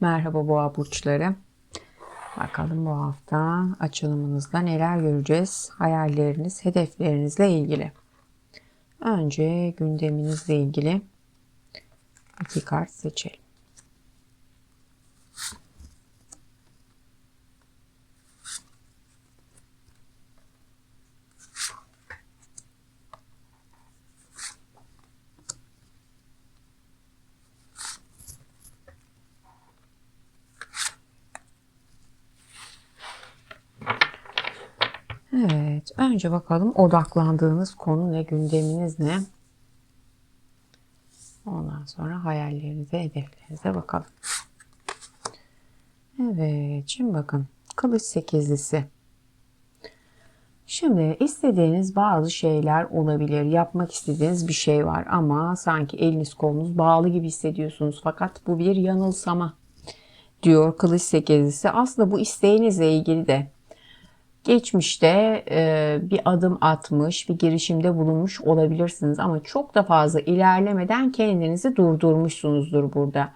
Merhaba boğa burçları. Bakalım bu hafta açılımınızda neler göreceğiz? Hayalleriniz, hedeflerinizle ilgili. Önce gündeminizle ilgili iki kart seçelim. Evet, önce bakalım odaklandığınız konu ne, gündeminiz ne? Ondan sonra hayallerinize, hedeflerinize bakalım. Evet, şimdi bakın. Kılıç sekizlisi. Şimdi istediğiniz bazı şeyler olabilir. Yapmak istediğiniz bir şey var ama sanki eliniz kolunuz bağlı gibi hissediyorsunuz. Fakat bu bir yanılsama diyor Kılıç sekizlisi. Aslında bu isteğinizle ilgili de geçmişte e, bir adım atmış, bir girişimde bulunmuş olabilirsiniz ama çok da fazla ilerlemeden kendinizi durdurmuşsunuzdur burada.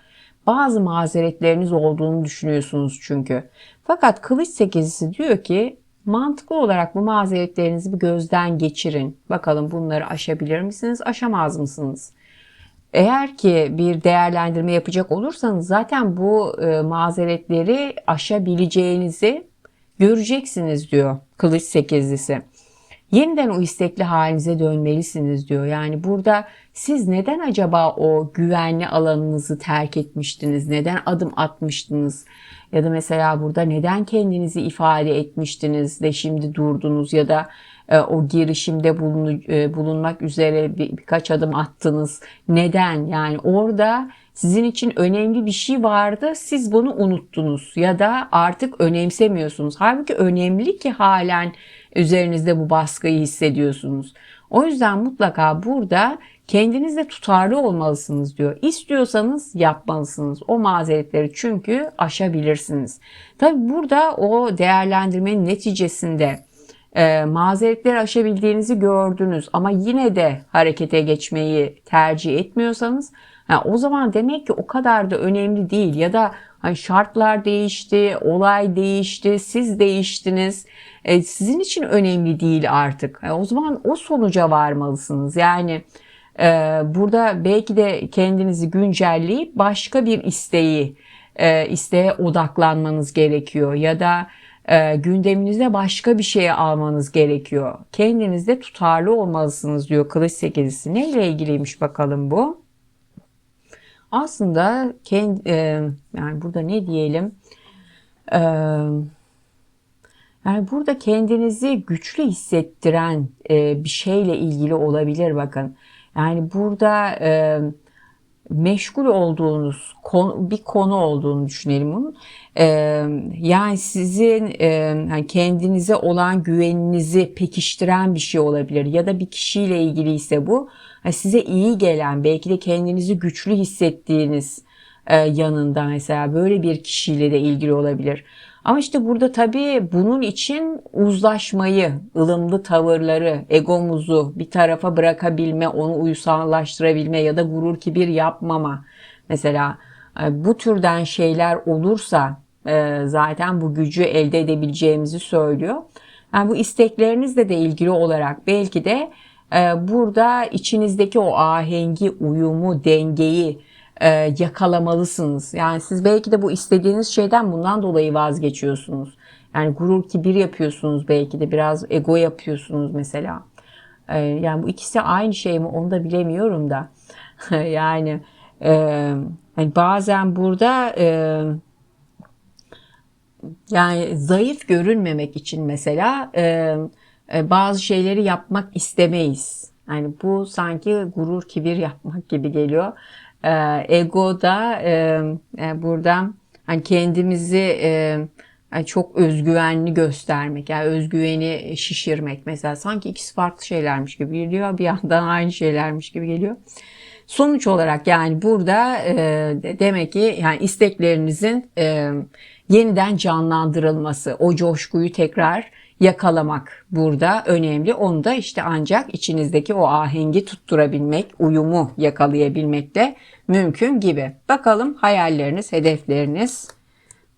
Bazı mazeretleriniz olduğunu düşünüyorsunuz çünkü. Fakat kılıç sekizisi diyor ki mantıklı olarak bu mazeretlerinizi bir gözden geçirin. Bakalım bunları aşabilir misiniz, aşamaz mısınız? Eğer ki bir değerlendirme yapacak olursanız zaten bu e, mazeretleri aşabileceğinizi göreceksiniz diyor kılıç sekizlisi. Yeniden o istekli halinize dönmelisiniz diyor. Yani burada siz neden acaba o güvenli alanınızı terk etmiştiniz? Neden adım atmıştınız? Ya da mesela burada neden kendinizi ifade etmiştiniz de şimdi durdunuz ya da o girişimde e, bulunmak üzere bir, birkaç adım attınız. Neden? Yani orada sizin için önemli bir şey vardı. Siz bunu unuttunuz ya da artık önemsemiyorsunuz. Halbuki önemli ki halen üzerinizde bu baskıyı hissediyorsunuz. O yüzden mutlaka burada kendinizde tutarlı olmalısınız diyor. İstiyorsanız yapmalısınız. O mazeretleri çünkü aşabilirsiniz. Tabi burada o değerlendirmenin neticesinde e, mazeretleri aşabildiğinizi gördünüz ama yine de harekete geçmeyi tercih etmiyorsanız ha, o zaman demek ki o kadar da önemli değil ya da hani şartlar değişti, olay değişti, siz değiştiniz. E, sizin için önemli değil artık. Yani o zaman o sonuca varmalısınız. Yani e, burada belki de kendinizi güncelleyip başka bir isteği e, isteğe odaklanmanız gerekiyor ya da e, gündeminizde başka bir şeye almanız gerekiyor. Kendinizde tutarlı olmalısınız diyor Kılıç Sekizisi. Neyle ilgiliymiş bakalım bu? Aslında kendi, e, yani burada ne diyelim? E, yani burada kendinizi güçlü hissettiren e, bir şeyle ilgili olabilir bakın. Yani burada e, meşgul olduğunuz konu, bir konu olduğunu düşünelim bunun. Ee, yani sizin e, yani kendinize olan güveninizi pekiştiren bir şey olabilir ya da bir kişiyle ilgili ise bu size iyi gelen belki de kendinizi güçlü hissettiğiniz e, yanında mesela böyle bir kişiyle de ilgili olabilir. Ama işte burada tabii bunun için uzlaşmayı, ılımlı tavırları, egomuzu bir tarafa bırakabilme, onu uysallaştırabilme ya da gurur kibir yapmama. Mesela e, bu türden şeyler olursa e, zaten bu gücü elde edebileceğimizi söylüyor. Yani bu isteklerinizle de ilgili olarak belki de e, burada içinizdeki o ahengi, uyumu, dengeyi, e, yakalamalısınız. Yani siz belki de bu istediğiniz şeyden bundan dolayı vazgeçiyorsunuz. Yani gurur kibir yapıyorsunuz belki de biraz ego yapıyorsunuz mesela. E, yani bu ikisi aynı şey mi onu da bilemiyorum da. yani e, yani bazen burada e, yani zayıf görünmemek için mesela e, e, bazı şeyleri yapmak istemeyiz. Yani bu sanki gurur kibir yapmak gibi geliyor. E, ego da e, e, burada hani kendimizi e, çok özgüvenli göstermek yani özgüveni şişirmek mesela sanki ikisi farklı şeylermiş gibi geliyor bir yandan aynı şeylermiş gibi geliyor. Sonuç olarak yani burada demek ki yani isteklerinizin yeniden canlandırılması, o coşkuyu tekrar yakalamak burada önemli. Onu da işte ancak içinizdeki o ahengi tutturabilmek, uyumu yakalayabilmek de mümkün gibi. Bakalım hayalleriniz, hedefleriniz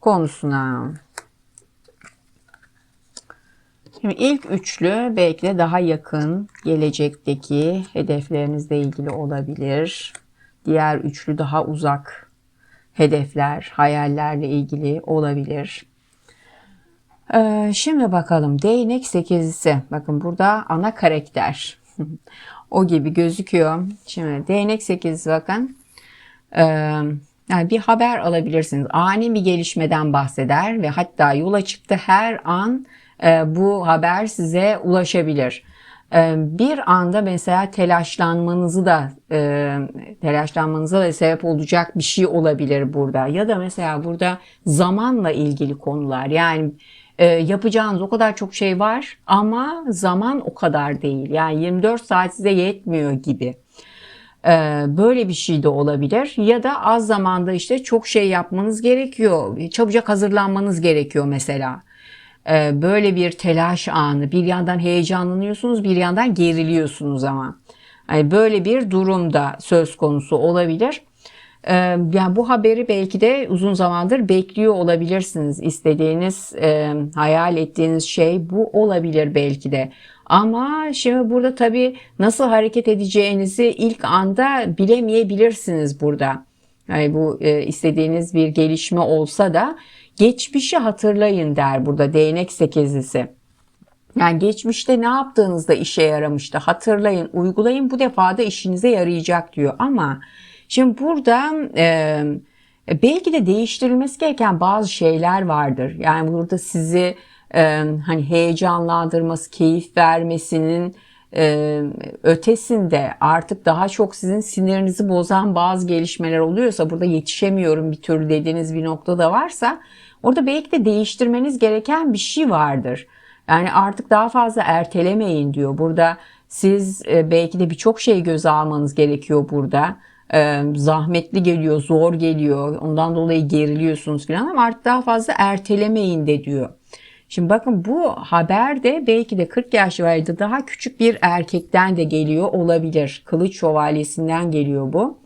konusuna. Şimdi ilk üçlü belki de daha yakın gelecekteki hedeflerinizle ilgili olabilir. Diğer üçlü daha uzak hedefler, hayallerle ilgili olabilir. Ee, şimdi bakalım değnek sekizlisi. Bakın burada ana karakter. o gibi gözüküyor. Şimdi değnek sekizlisi bakın. Ee, yani bir haber alabilirsiniz. Ani bir gelişmeden bahseder ve hatta yola çıktı her an e, bu haber size ulaşabilir. E, bir anda mesela telaşlanmanızı da e, telaşlanmanıza da sebep olacak bir şey olabilir burada. Ya da mesela burada zamanla ilgili konular. Yani yapacağınız o kadar çok şey var ama zaman o kadar değil. Yani 24 saat size yetmiyor gibi. Böyle bir şey de olabilir ya da az zamanda işte çok şey yapmanız gerekiyor. Çabucak hazırlanmanız gerekiyor mesela. Ee, böyle bir telaş anı bir yandan heyecanlanıyorsunuz bir yandan geriliyorsunuz ama yani böyle bir durumda söz konusu olabilir. Yani bu haberi belki de uzun zamandır bekliyor olabilirsiniz. İstediğiniz, hayal ettiğiniz şey bu olabilir belki de. Ama şimdi burada tabii nasıl hareket edeceğinizi ilk anda bilemeyebilirsiniz burada. Yani bu istediğiniz bir gelişme olsa da Geçmişi hatırlayın der burada değnek sekizlisi. Yani geçmişte ne yaptığınızda işe yaramıştı hatırlayın, uygulayın bu defa da işinize yarayacak diyor. Ama şimdi burada e, belki de değiştirilmesi gereken bazı şeyler vardır. Yani burada sizi e, hani heyecanlandırması, keyif vermesinin e, ötesinde artık daha çok sizin sinirinizi bozan bazı gelişmeler oluyorsa burada yetişemiyorum bir türlü dediğiniz bir nokta da varsa Orada belki de değiştirmeniz gereken bir şey vardır. Yani artık daha fazla ertelemeyin diyor. Burada siz belki de birçok şey göze almanız gerekiyor burada. E, zahmetli geliyor, zor geliyor. Ondan dolayı geriliyorsunuz falan ama artık daha fazla ertelemeyin de diyor. Şimdi bakın bu haber de belki de 40 yaş vardı daha küçük bir erkekten de geliyor olabilir. Kılıç şövalyesinden geliyor bu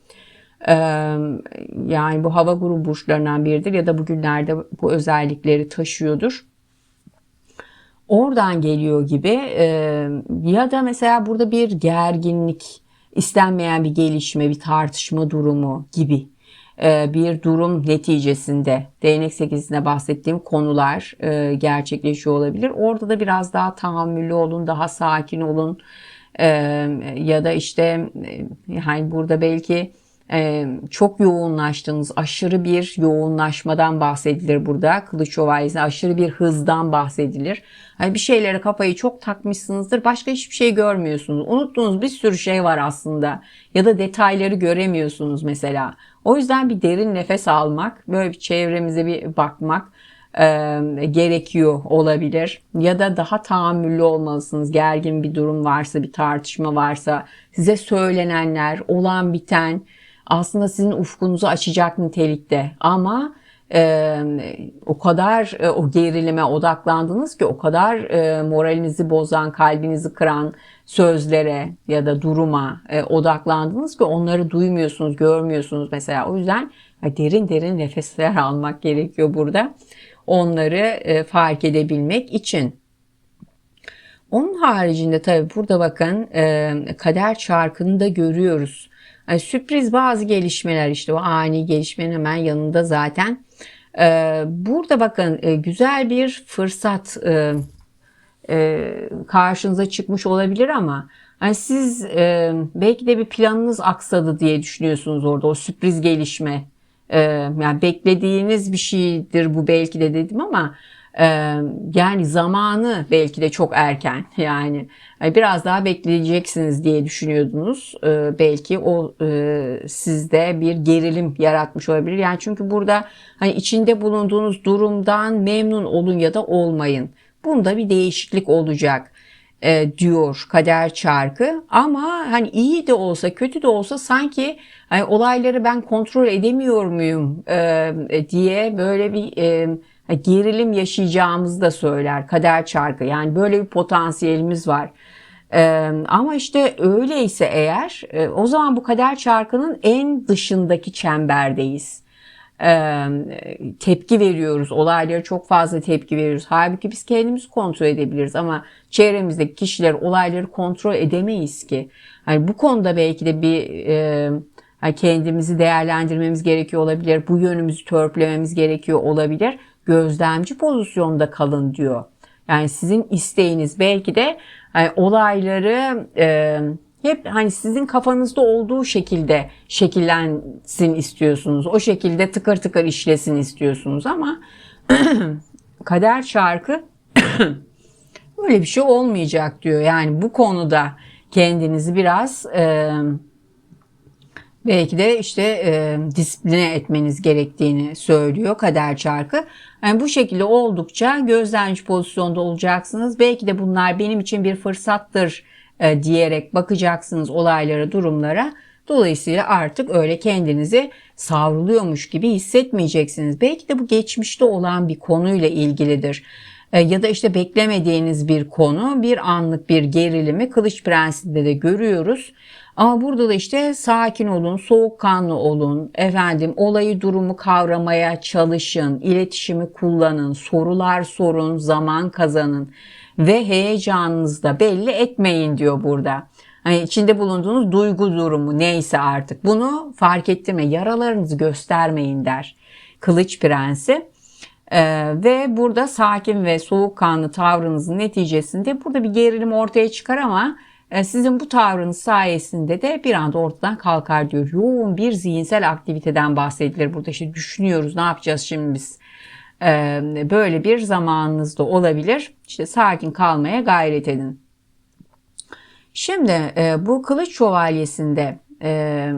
yani bu hava grubu burçlarından biridir ya da bugünlerde bu özellikleri taşıyordur. Oradan geliyor gibi ya da mesela burada bir gerginlik, istenmeyen bir gelişme, bir tartışma durumu gibi bir durum neticesinde değnek sekizinde bahsettiğim konular gerçekleşiyor olabilir. Orada da biraz daha tahammüllü olun, daha sakin olun ya da işte yani burada belki çok yoğunlaştığınız aşırı bir yoğunlaşmadan bahsedilir burada. Kılıç şövalyesi aşırı bir hızdan bahsedilir. Hani bir şeylere kafayı çok takmışsınızdır. Başka hiçbir şey görmüyorsunuz. Unuttuğunuz bir sürü şey var aslında. Ya da detayları göremiyorsunuz mesela. O yüzden bir derin nefes almak, böyle bir çevremize bir bakmak e, gerekiyor olabilir. Ya da daha tahammüllü olmalısınız. Gergin bir durum varsa, bir tartışma varsa, size söylenenler, olan biten, aslında sizin ufkunuzu açacak nitelikte ama e, o kadar e, o gerilime odaklandınız ki o kadar e, moralinizi bozan, kalbinizi kıran sözlere ya da duruma e, odaklandınız ki onları duymuyorsunuz, görmüyorsunuz mesela. O yüzden derin derin nefesler almak gerekiyor burada. Onları e, fark edebilmek için. Onun haricinde tabii burada bakın e, kader çarkını da görüyoruz. Yani sürpriz bazı gelişmeler işte o ani gelişmenin hemen yanında zaten. Ee, burada bakın e, güzel bir fırsat e, e, karşınıza çıkmış olabilir ama yani siz belki de bir planınız aksadı diye düşünüyorsunuz orada o sürpriz gelişme. Yani beklediğiniz bir şeydir bu belki de dedim ama yani zamanı belki de çok erken yani biraz daha bekleyeceksiniz diye düşünüyordunuz. Belki o sizde bir gerilim yaratmış olabilir. Yani çünkü burada hani içinde bulunduğunuz durumdan memnun olun ya da olmayın. Bunda bir değişiklik olacak diyor kader çarkı. Ama hani iyi de olsa kötü de olsa sanki hani olayları ben kontrol edemiyor muyum diye böyle bir Ha, Gerilim yaşayacağımızı da söyler kader çarkı. Yani böyle bir potansiyelimiz var. Ee, ama işte öyleyse eğer e, o zaman bu kader çarkının en dışındaki çemberdeyiz. Ee, tepki veriyoruz. Olaylara çok fazla tepki veriyoruz. Halbuki biz kendimiz kontrol edebiliriz ama çevremizdeki kişiler olayları kontrol edemeyiz ki. Yani bu konuda belki de bir e, yani kendimizi değerlendirmemiz gerekiyor olabilir. Bu yönümüzü törpülememiz gerekiyor olabilir. Gözlemci pozisyonda kalın diyor. Yani sizin isteğiniz belki de yani olayları e, hep hani sizin kafanızda olduğu şekilde şekillensin istiyorsunuz. O şekilde tıkır tıkır işlesin istiyorsunuz ama kader çarkı böyle bir şey olmayacak diyor. Yani bu konuda kendinizi biraz e, belki de işte e, disipline etmeniz gerektiğini söylüyor kader çarkı. Yani bu şekilde oldukça gözlemci pozisyonda olacaksınız. Belki de bunlar benim için bir fırsattır e, diyerek bakacaksınız olaylara, durumlara. Dolayısıyla artık öyle kendinizi savruluyormuş gibi hissetmeyeceksiniz. Belki de bu geçmişte olan bir konuyla ilgilidir. E, ya da işte beklemediğiniz bir konu, bir anlık bir gerilimi Kılıç Prensi'nde de görüyoruz. Ama burada da işte sakin olun, soğukkanlı olun, efendim olayı durumu kavramaya çalışın, iletişimi kullanın, sorular sorun, zaman kazanın ve heyecanınızı da belli etmeyin diyor burada. Hani içinde bulunduğunuz duygu durumu neyse artık bunu fark ettirme, yaralarınızı göstermeyin der Kılıç Prensi. Ee, ve burada sakin ve soğukkanlı tavrınızın neticesinde burada bir gerilim ortaya çıkar ama sizin bu tavrınız sayesinde de bir anda ortadan kalkar diyor. Yoğun bir zihinsel aktiviteden bahsedilir. Burada işte düşünüyoruz ne yapacağız şimdi biz. Ee, böyle bir zamanınız da olabilir. İşte sakin kalmaya gayret edin. Şimdi e, bu kılıç şövalyesinde e,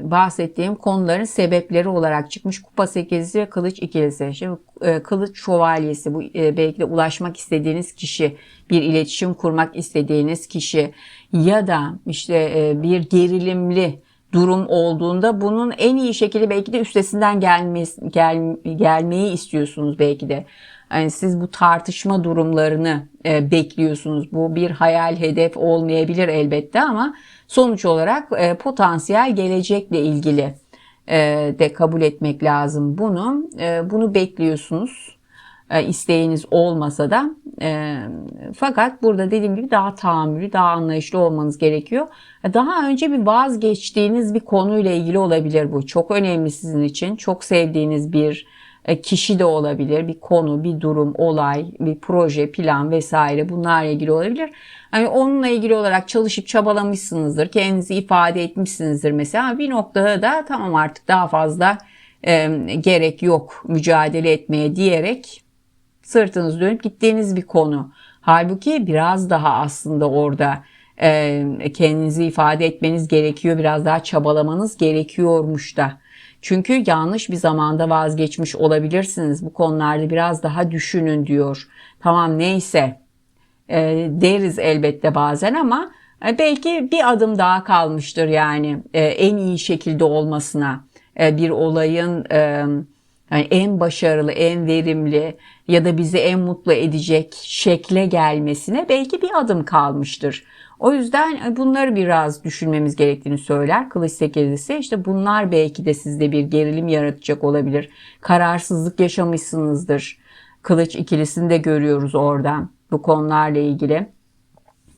bahsettiğim konuların sebepleri olarak çıkmış kupa sekizisi ve kılıç ikilisi. Şimdi kılıç şövalyesi bu belki de ulaşmak istediğiniz kişi, bir iletişim kurmak istediğiniz kişi ya da işte bir gerilimli durum olduğunda bunun en iyi şekilde belki de üstesinden gelmesi, gel, gelmeyi istiyorsunuz belki de. Yani siz bu tartışma durumlarını e, bekliyorsunuz. Bu bir hayal hedef olmayabilir elbette ama sonuç olarak e, potansiyel gelecekle ilgili e, de kabul etmek lazım bunu. E, bunu bekliyorsunuz e, isteğiniz olmasa da e, fakat burada dediğim gibi daha tahammülü, daha anlayışlı olmanız gerekiyor. Daha önce bir vazgeçtiğiniz bir konuyla ilgili olabilir bu. Çok önemli sizin için. Çok sevdiğiniz bir e, kişi de olabilir, bir konu, bir durum, olay, bir proje, plan vesaire bunlarla ilgili olabilir. Hani onunla ilgili olarak çalışıp çabalamışsınızdır, kendinizi ifade etmişsinizdir mesela. Bir noktada da tamam artık daha fazla e, gerek yok mücadele etmeye diyerek sırtınız dönüp gittiğiniz bir konu. Halbuki biraz daha aslında orada e, kendinizi ifade etmeniz gerekiyor, biraz daha çabalamanız gerekiyormuş da. Çünkü yanlış bir zamanda vazgeçmiş olabilirsiniz. Bu konularda biraz daha düşünün diyor. Tamam neyse e, deriz elbette bazen ama e, belki bir adım daha kalmıştır yani e, en iyi şekilde olmasına e, bir olayın e, yani en başarılı, en verimli ya da bizi en mutlu edecek şekle gelmesine belki bir adım kalmıştır. O yüzden e, bunları biraz düşünmemiz gerektiğini söyler. Kılıç sekizlisi işte bunlar belki de sizde bir gerilim yaratacak olabilir. Kararsızlık yaşamışsınızdır. Kılıç ikilisini de görüyoruz oradan bu konularla ilgili.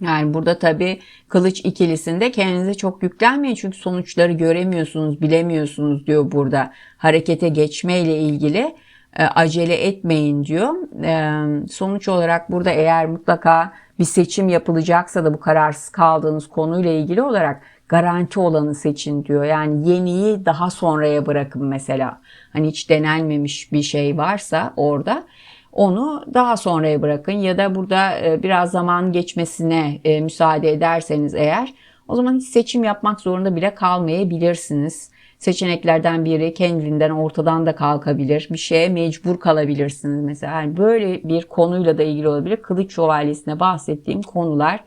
Yani burada tabii kılıç ikilisinde kendinize çok yüklenmeyin çünkü sonuçları göremiyorsunuz, bilemiyorsunuz diyor burada. Harekete geçmeyle ilgili e, acele etmeyin diyor. E, sonuç olarak burada eğer mutlaka bir seçim yapılacaksa da bu kararsız kaldığınız konuyla ilgili olarak garanti olanı seçin diyor. Yani yeniyi daha sonraya bırakın mesela. Hani hiç denenmemiş bir şey varsa orada onu daha sonraya bırakın ya da burada e, biraz zaman geçmesine e, müsaade ederseniz eğer o zaman hiç seçim yapmak zorunda bile kalmayabilirsiniz. Seçeneklerden biri kendinden ortadan da kalkabilir. Bir şeye mecbur kalabilirsiniz mesela. Yani böyle bir konuyla da ilgili olabilir. Kılıç şövalyesine bahsettiğim konular.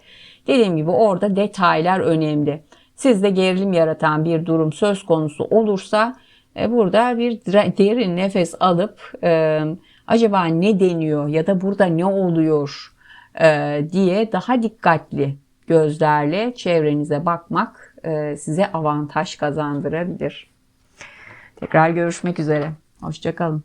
Dediğim gibi orada detaylar önemli. Sizde gerilim yaratan bir durum söz konusu olursa e, burada bir derin nefes alıp acaba ne deniyor ya da burada ne oluyor e, diye daha dikkatli gözlerle çevrenize bakmak e, size avantaj kazandırabilir. Tekrar görüşmek üzere. Hoşçakalın.